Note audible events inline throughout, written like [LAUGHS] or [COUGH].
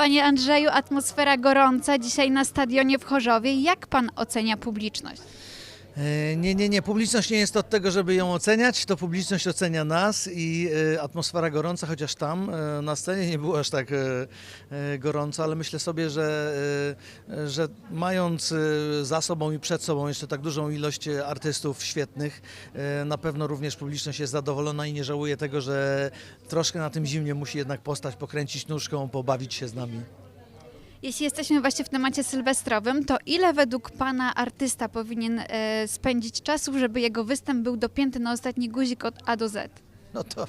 Panie Andrzeju, atmosfera gorąca dzisiaj na stadionie w Chorzowie. Jak pan ocenia publiczność? E, Nie, nie, nie. Publiczność nie jest od tego, żeby ją oceniać. To publiczność ocenia nas i e, atmosfera gorąca, chociaż tam e, na scenie nie było aż tak gorąco, ale myślę sobie, że, że mając za sobą i przed sobą jeszcze tak dużą ilość artystów świetnych, na pewno również publiczność jest zadowolona i nie żałuje tego, że troszkę na tym zimnie musi jednak postać, pokręcić nóżką, pobawić się z nami. Jeśli jesteśmy właśnie w temacie sylwestrowym, to ile według pana artysta powinien e, spędzić czasu, żeby jego występ był dopięty na ostatni guzik od A do Z? No to,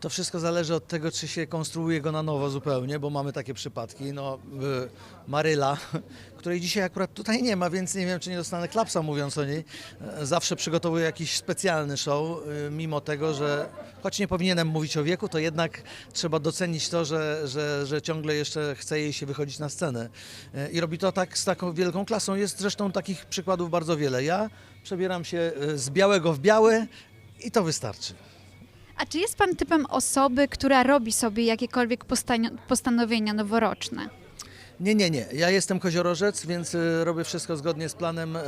to wszystko zależy od tego, czy się konstruuje go na nowo zupełnie, bo mamy takie przypadki. No, Maryla, [LAUGHS] której dzisiaj akurat tutaj nie ma, więc nie wiem, czy nie dostanę klapsa mówiąc o niej. E, Zawsze przygotowuje jakiś specjalny show, y, mimo tego, że choć nie powinienem mówić o wieku, to jednak trzeba docenić to, że, że, że ciągle jeszcze chce jej się wychodzić na scenę. E, I robi to tak z taką wielką klasą. Jest zresztą takich przykładów bardzo wiele. Ja przebieram się z białego w białe i to wystarczy. A czy jest pan typem osoby, która robi sobie jakiekolwiek postanowienia noworoczne? Nie, nie, nie. Ja jestem koziorożec, więc y, robię wszystko zgodnie z planem e,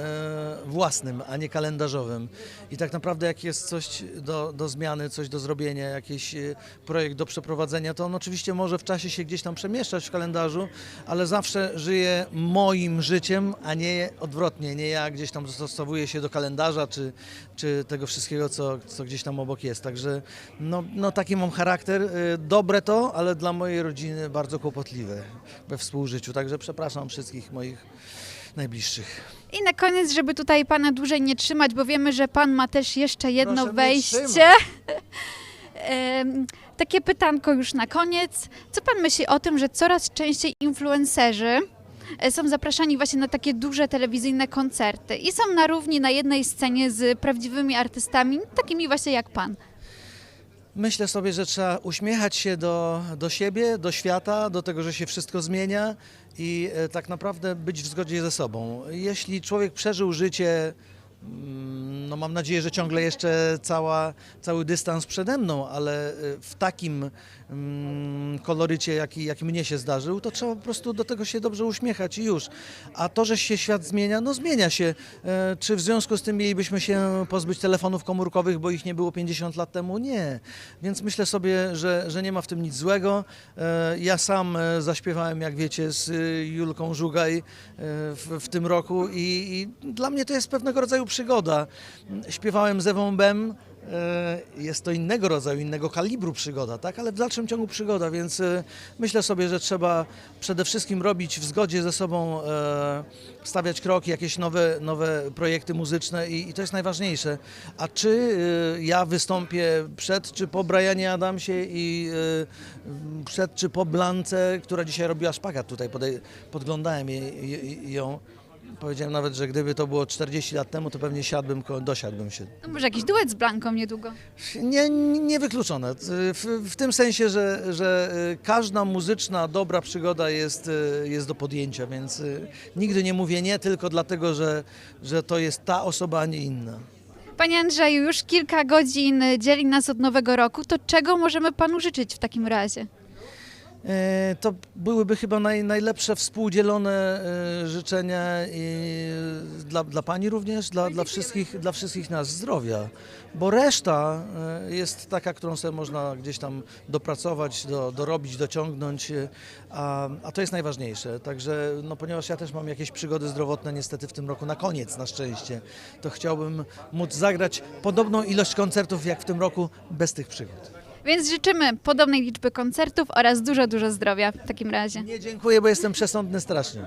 własnym, a nie kalendarzowym. I tak naprawdę jak jest coś do, do zmiany, coś do zrobienia, jakiś y, projekt do przeprowadzenia, to on oczywiście może w czasie się gdzieś tam przemieszczać w kalendarzu, ale zawsze żyję moim życiem, a nie odwrotnie. Nie ja gdzieś tam dostosowuję się do kalendarza, czy, czy tego wszystkiego, co, co gdzieś tam obok jest. Także no, no taki mam charakter. Y, Dobre to, ale dla mojej rodziny bardzo kłopotliwe we współżyciu. Także przepraszam wszystkich moich najbliższych. I na koniec, żeby tutaj pana dłużej nie trzymać, bo wiemy, że pan ma też jeszcze jedno Proszę mnie wejście. [LAUGHS] Em, Takie pytanko już na koniec. Co pan myśli o tym, że coraz częściej influencerzy e, są zapraszani właśnie na takie duże telewizyjne koncerty i są na równi na jednej scenie z prawdziwymi artystami, takimi właśnie jak pan? Myślę sobie, że trzeba uśmiechać się do, do siebie, do świata, do tego, że się wszystko zmienia i e, tak naprawdę być w zgodzie ze sobą. Jeśli człowiek przeżył życie, mm, no mam nadzieję, że ciągle jeszcze cała, cały dystans przede mną, ale e, w takim mm, kolorycie, jaki, jaki mnie się zdarzył, to trzeba po prostu do tego się dobrze uśmiechać i już. A to, że się świat zmienia, no zmienia się. E, Czy w związku z tym mielibyśmy się pozbyć telefonów komórkowych, bo ich nie było 50 lat temu? Nie. Więc myślę sobie, że, że nie ma w tym nic złego. E, Ja sam e, zaśpiewałem, jak wiecie, z e, Julką Żugaj e, w, w tym roku i, i dla mnie to jest pewnego rodzaju przygoda. Śpiewałem z Ewą Bem, E, Jest to innego rodzaju, innego kalibru przygoda, tak? ale w dalszym ciągu przygoda, więc e, myślę sobie, że trzeba przede wszystkim robić w zgodzie ze sobą, e, stawiać kroki, jakieś nowe, nowe projekty muzyczne i, i to jest najważniejsze. A czy ja wystąpię przed czy po Brianie Adamsie i przed czy po Blance, która dzisiaj robiła szpagat tutaj, podglądałem ją. Powiedziałem nawet, że gdyby to było 40 lat temu, to pewnie siadłbym, dosiadłbym się No może jakiś duet z Blanką niedługo? nie, niewykluczone. W, w tym sensie, że, że y, każda muzyczna, dobra przygoda jest, y, jest do podjęcia, więc y, nigdy nie mówię nie, tylko dlatego, że, że to jest ta osoba, a nie inna. Panie Andrzeju, już kilka godzin dzieli nas od nowego roku, to czego możemy panu życzyć w takim razie? E, To byłyby chyba naj, najlepsze współdzielone e, życzenia dla, dla Pani również, dla, dla, wszystkich, dla wszystkich nas zdrowia, bo reszta e, jest taka, którą sobie można gdzieś tam dopracować, do, dorobić, dociągnąć, a, a to jest najważniejsze. Także, no, ponieważ ja też mam jakieś przygody zdrowotne niestety w tym roku, na koniec na szczęście, to chciałbym móc zagrać podobną ilość koncertów jak w tym roku bez tych przygód. Więc życzymy podobnej liczby koncertów oraz dużo, dużo zdrowia w takim razie. Nie dziękuję, bo jestem przesądny strasznie.